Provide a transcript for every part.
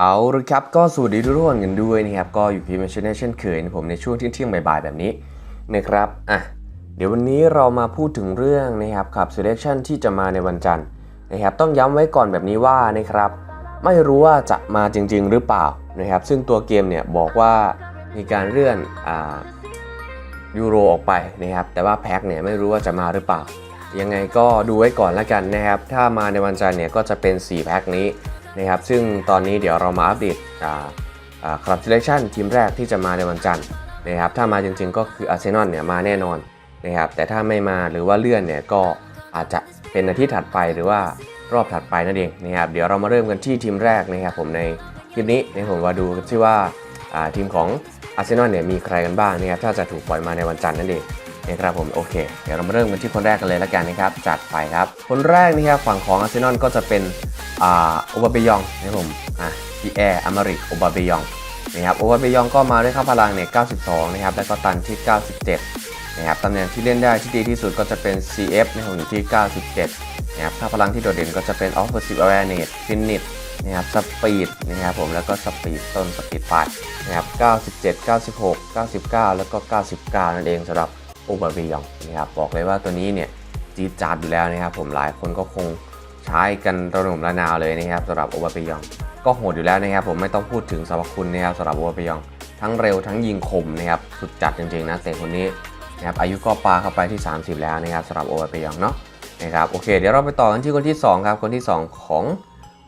เอาละครับก็สวัสดีทุกคนกันด้วยนะครับก็อยู่พี่มชแนลเช่นเคยนะผมในช่วงเที่ยงๆบ่ายๆแบบนี้นะครับอะเดี๋ยววันนี้เรามาพูดถึงเรื่องนะครับขับ selection ที่จะมาในวันจันทร์นะครับต้องย้ำไว้ก่อนแบบนี้ว่านะครับไม่รู้ว่าจะมาจริง ๆ หรือเปล่านะครับซึ่งตัวเกมเนี่ยบอกว่ามีการเลื่อนอ่ายูโรออกไปนะครับแต่ว่าแพ็คเนี่ยไม่รู้ว่าจะมาหรือเปล่า ยังไงก็ดูไว้ก่อนละกันนะครับถ้ามาในวันจันทร์เนี่ยก็จะเป็น 4 แพ็คนี้ นะครับซึ่งตอนนี้เดี๋ยวเรามาอัปเดตครับ selection ทีมแรกที่จะมาในวันจันทร์นะครับถ้ามาจริงๆก็คืออาร์เซนอลเนี่ยมาแน่นอนนะครับแต่ถ้าไม่มาหรือว่าเลื่อนเนี่ยก็อาจจะเป็นอาทิตย์ถัดไปหรือว่ารอบถัดไปนั่นเองนะครับเดี๋ยวเรามาเริ่มกันที่ทีมแรกนะครับผมในคลิปนี้นะผมมาดูกันที่ว่าทีมของอาร์เซนอลเนี่ยมีใครกันบ้างนะครับถ้าจะถูกปล่อยมาในวันจันทร์นั่นเองนะครับผมโอเค เดี๋ยวเรามาเริ่มกันที่คนแรกกันเลยละกันนะครับจัดไปครับ คนแรกนะครับฝั่งของอาร์เซนอลก็จะเป็น โอบาเบยองนะครับผมอะพีแอร์อมริกโอบาเบยองนะครับโอบาเบยองก็มาด้วยค่าพลังเนี่ย 92 นะครับ แล้วก็ตันที่ 97 นะครับ ตำแหน่งที่เล่นได้ที่ดีที่สุดก็จะเป็น CF นะครับอยู่ที่ 97 นะครับ ค่าพลังที่โดดเด่นก็จะเป็น Offensive Awareness Finish นะครับ Speed นะครับผม แล้วก็ Speed ต้น Speed ปลายนะครับ 97 96 99 แล้วก็ 99 นั่นเองสำหรับโอบาเบยองนะครับ บอกเลยว่าตัวนี้เนี่ยจี๊ดจ๊าดอยู่แล้วนะครับผม หลายคนก็คง ใช้กันระหน่มระนาวเลยนะครับสำหรับโอบาเปยอง ก็โหดอยู่แล้วนะครับ ผมไม่ต้องพูดถึงสรรพคุณนะครับสำหรับโอบาเปยอง ทั้งเร็วทั้งยิงคมนะครับสุดจัดจริงๆนะเตะคนนี้นะครับอายุก็ปาเข้าไปที่ 30 แล้วนะครับสำหรับโอบาเปยองเนาะนะครับโอเคเดี๋ยวเราไปต่อกันที่คนที่ 2 ครับ คนที่ 2 ของ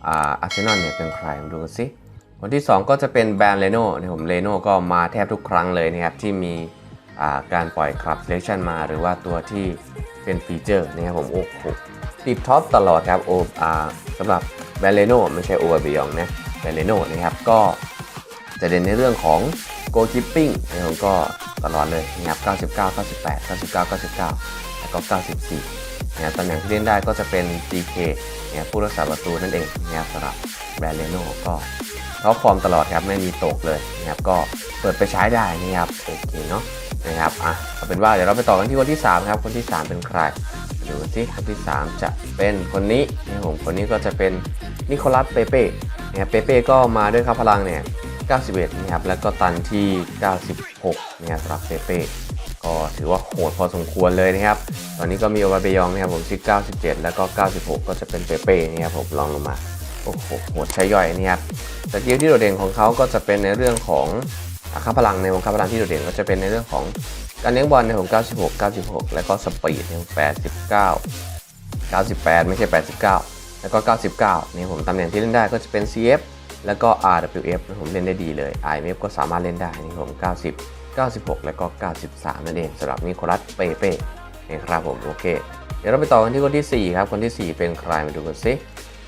อาอาร์เซนอลเนี่ยเป็นใครมาดูกันสิคนที่ 2 ก็จะเป็นแบรนเลโน่นะผมเลโน่ก็มาแทบทุกครั้งเลยนะครับที่มีการปล่อยคลับ selection มา หรือว่าตัวที่เป็นฟีเจอร์นะครับผมโอ้โห ติดท็อปตลอดครับโออาสำหรับแบรเลโนไม่ใช่โอเบยองนะแบรเลโนนะครับก็จะเด่นในเรื่องของโกคิปปิ้งนะครับก็ตลอดเลยนะครับ99 98 99 99 แล้วก็ 94นะครับตำแหน่งที่เล่นได้ก็จะเป็น DK นะครับผู้รักษาประตูนั่นเองนะครับสำหรับแบรเลโนก็ท็อปฟอร์มตลอดครับไม่มีตกเลยนะครับก็เปิดไปใช้ได้นะครับโอเคเนาะนะครับอะเอาเป็นว่าเดี๋ยวเราไปต่อกันที่คนที่3ครับคนที่ 3 เป็นใคร ดูสิคนที่ 3 จะเป็นคนนี้นะครับผมคนนี้ก็จะเป็นนิโคลัสเปเป้นะครับเปเป้ก็มาด้วยค่าพลังเนี่ย 91 นะครับ แล้วก็ตันที่ 96 นะครับสำหรับเปเป้ก็ถือว่าโหดพอสมควรเลยนะครับ ตอนนี้ก็มีโอบาเบยองนะครับผมที่ 97 แล้วก็ 96 ก็จะเป็นเปเป้นะครับผมลองลงมา โอ้โหโหดใช้ย่อยนะครับสกิลที่โดดเด่นของเขาก็จะเป็นในเรื่องของอะค่าพลังในวงค่าพลังที่โดดเด่นก็จะเป็นในเรื่องของ การเลี้ยงบอลในผม 96 96 แล้วก็สปีดเนี่ย89 98 ไม่ใช่ 89 แล้วก็ 99 นี่ผมตำแหน่งที่เล่นได้ก็จะเป็น CF แล้วก็ RWF ผมเล่นได้ดีเลย IMF ก็สามารถเล่นได้นี่ผม 90 96 แล้วก็ 93 นั่นเองสำหรับนิโคลัสเปเป้นะครับผมโอเค เดี๋ยวเราไปต่อกันที่คนที่ 4 ครับ คนที่ 4 เป็นใครมาดูกันสิ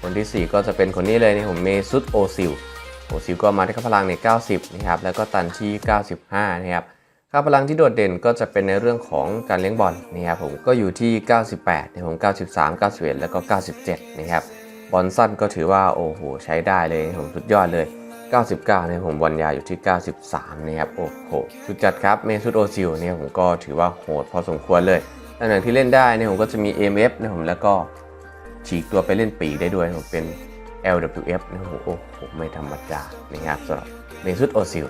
คนที่ 4 ก็จะเป็นคนนี้เลยนี่ผมเมซุตโอซิลโอซิลก็มาที่ค่าพลังใน 90 นะครับ แล้วก็ตันที่95 นะครับ ค่าพลังที่โดดเด่นก็จะเป็นในเรื่องของการเลี้ยงบอลนะครับผมก็อยู่ที่ 98นะผม93 91 แล้วก็ 97 นะครับบอลสั้นก็ถือว่าโอ้โหใช้ได้เลยผมสุดยอดเลย 99นะผมบอลยาอยู่ที่ 93 นะครับโอ้โหสุดจัดครับเมซุตโอซิลเนี่ยผมก็ถือว่าโหดพอสมควรเลยตำแหน่งที่เล่นได้เนี่ยผมก็จะมี MF นะผมแล้วก็ฉีกตัวไปเล่นปีได้ด้วยผมเป็น LWF นะผมโอ้โหไม่ธรรมดานะครับสำหรับเมซุตโอซิล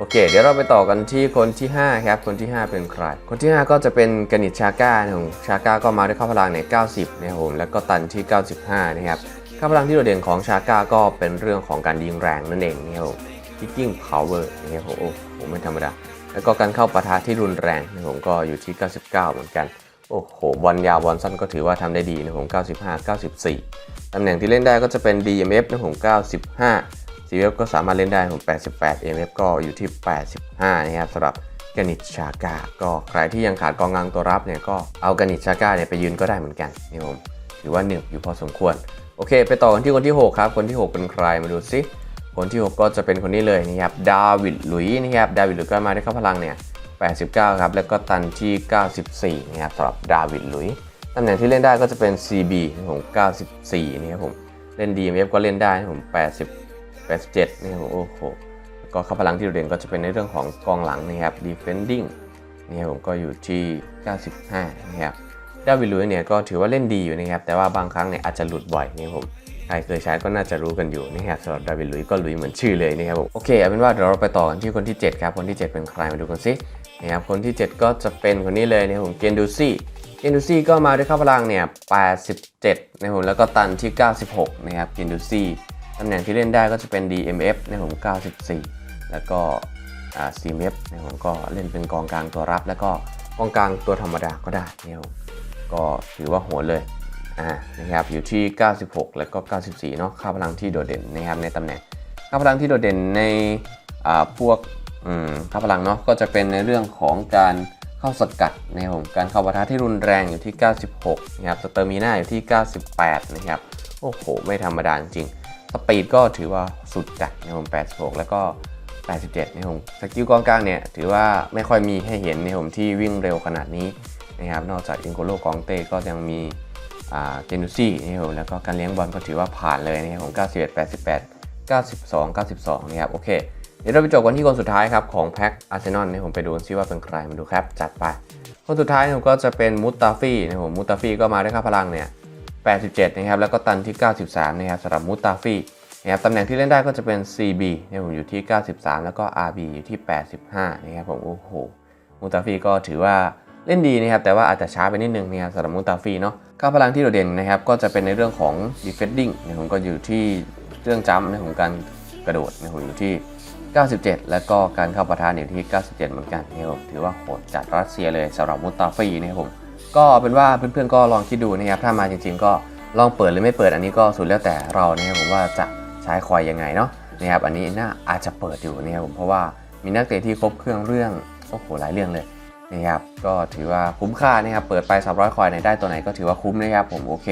โอเค เดี๋ยวเราไปต่อกันที่คนที่ 5 ครับ คนที่ 5 เป็นใคร คนที่ 5 ก็จะเป็นกนิตชาก้าของชาก้าก็มาด้วยค่าพลังใน 90 นะครับผมแล้วก็ตันที่ 95 นะครับค่าพลังที่โดดเด่นของชาก้าก็เป็นเรื่องของการยิงแรงนั่นเองนะครับผม kicking power นะครับผมโอ้โหไม่ธรรมดา แล้วก็การเข้าปะทะที่รุนแรงนะครับผมก็อยู่ที่ 99 เหมือนกัน โอ้โหบอลยาวบอลสั้นก็ถือว่าทำได้ดีนะครับผม95 94ตำแหน่งที่เล่นได้ก็จะเป็น DMF นะครับผม95 CF ก็สามารถเล่นได้ผม88 MF ก็อยู่ที่ 85 นะครับสำหรับกานิชชากาก็ใครที่ยังขาดกองกลางตัวรับเนี่ยก็เอากานิชชากาเนี่ยไปยืนก็ได้เหมือนกันนี่ผมถือว่าหนึ่งอยู่พอสมควร โอเค ไปต่อกันที่คนที่ 6 ครับ คนที่ 6 เป็นใครมาดูซิคนที่ 6 ก็จะเป็นคนนี้เลยนะครับดาวิดลุยนะครับดาวิดลุยก็มาได้เข้าพลังเนี่ย89 ครับ แล้วก็ตันที่ 94 นะครับสำหรับดาวิดลุยตำแหน่งที่เล่นได้ก็จะเป็น CB ผม 94 นะครับผม เล่น DMF ก็เล่นได้ผม 8 87นี่ครับผมโอ้โหแล้วก็ข้าพลังที่โดดเด่นก็จะเป็นในเรื่องของกองหลังนะครับ defending นี่ผมก็อยู่ที่ 95 นะครับดาวิดลุยเนี่ยก็ถือว่าเล่นดีอยู่นะครับ แต่ว่าบางครั้งเนี่ยอาจจะหลุดบ่อยนี่ผมใครเคยใช้ก็น่าจะรู้กันอยู่นะครับสำหรับดาวิดลุยก็ลุยเหมือนชื่อเลยนะครับผมโอเคเอาเป็นว่าเดี๋ยวเราไปต่อกันที่คนที่ 7 ครับ คนที่ 7 เป็นใครมาดูกันสินะครับคนที่ 7 ก็จะเป็นคนนี้เลยนะครับผมเกนดูซี่เกนดูซี่ก็มาด้วยค่าพลังเนี่ย 87 นะครับผมแล้วก็ตันที่ 96 นะครับเกนดูซี่ ตำแหน่งที่เล่นได้ก็จะเป็น DMF ในผม 94 แล้วก็ CMF ในผมก็เล่นเป็นกองกลางตัวรับ แล้วก็กองกลางตัวธรรมดาก็ได้นะครับผมก็ถือว่าโหดเลยอ่านะครับอยู่ที่ 96 แล้วก็ 94 เนาะค่าพลังที่โดดเด่นนะครับในตำแหน่งค่าพลังที่โดดเด่นในพวกค่าพลังเนาะก็จะเป็นในเรื่องของการ เข้าสกัดนะครับผมการเข้าปะทะที่รุนแรงอยู่ที่ 96 นะครับสเตอร์มีนาอยู่ที่ 98 นะครับ โอ้โห ไม่ธรรมดาจริงสปีดก็ถือว่าสุดจัดนะครับผม 86 แล้วก็ 87 นะครับผมสกิลกองกลางเนี่ยถือว่าไม่ค่อยมีให้เห็นนะครับผมที่วิ่งเร็วขนาดนี้นะครับ นอกจากอิงโกโลกองเต้ก็ยังมีเจนูซี่นะครับผมแล้วก็การเลี้ยงบอลก็ถือว่าผ่านเลยนะครับผม 91 88 92 92 นะครับ โอเค เดี๋ยวเราไปจบกันที่คนสุดท้ายครับของแพ็คอาร์เซนอลนะครับผมไปดูซิว่าเป็นใครมาดูครับ จัดไป คนสุดท้ายนะครับก็จะเป็นมุตตาฟี่นะผมมุตตาฟี่ก็มาด้วยค่าพลังเนี่ย87นะครับแล้วก็ตันที่ 93นะครับสำหรับมุตตาฟี่นะครับตำแหน่งที่เล่นได้ก็จะเป็น CB นะครับผมอยู่ที่ 93 แล้วก็ RB อยู่ที่ 85นะครับผมโอ้โหมูตาฟี่ก็ถือว่าเล่นดีนะครับแต่ว่าอาจจะช้าไปนิดนึงนะครับสำหรับมูตาฟีเนาะค่าพลังที่โดดเด่นนะครับก็จะเป็นในเรื่องของ defending นะผมก็อยู่ที่เรื่องจัมป์นะครับผมการกระโดดนะผมอยู่ที่ 97 แล้วก็การเข้าประทานอยู่ที่ 97 เหมือนกันนะครับผมถือว่าโหดจัดรัสเซียเลยสำหรับมูตาฟีนะครับผมก็เป็นว่าเพื่อนๆก็ลองคิดดูนะครับถ้ามาจริง ๆ ก็ลองเปิดหรือไม่เปิดอันนี้ก็สุดแล้วแต่เรานะครับผมว่าจะใช้คอยยังไงเนาะนะครับอันนี้น่าอาจจะเปิดอยู่นะครับผมเพราะว่ามีนักเตะที่ครบเครื่องเรื่องโอ้โหหลายเรื่องเลยนะครับก็ถือว่าคุ้มค่านะครับเปิดไป 300 คอยในได้ตัวไหนก็ถือว่าคุ้มนะครับผมโอเค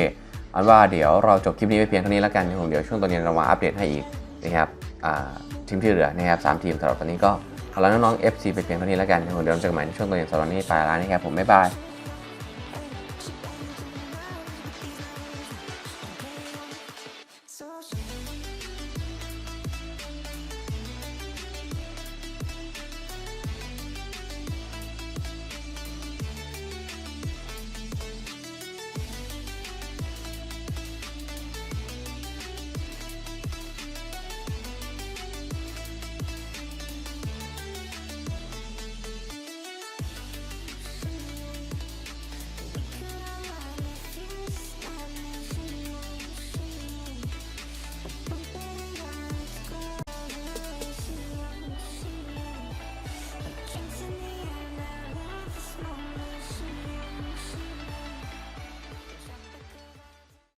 เอาเป็นว่าเดี๋ยวเราจบคลิปนี้ไปเพียงเท่านี้แล้วกันนะครับผมเดี๋ยวช่วงตอนเย็นเรามาอัปเดตให้อีกนะครับอ่า ทีมที่เหลือนะครับสามทีมสำหรับตอนนี้ก็ขอลาน้องๆ FC ไปเพียงเท่านี้แล้วกันผมเดี๋ยวเราจอกันใหม่ในช่วงตัวเย็นสำหรับนนี้ไปแล้วนะครับผมบ๊ายบาย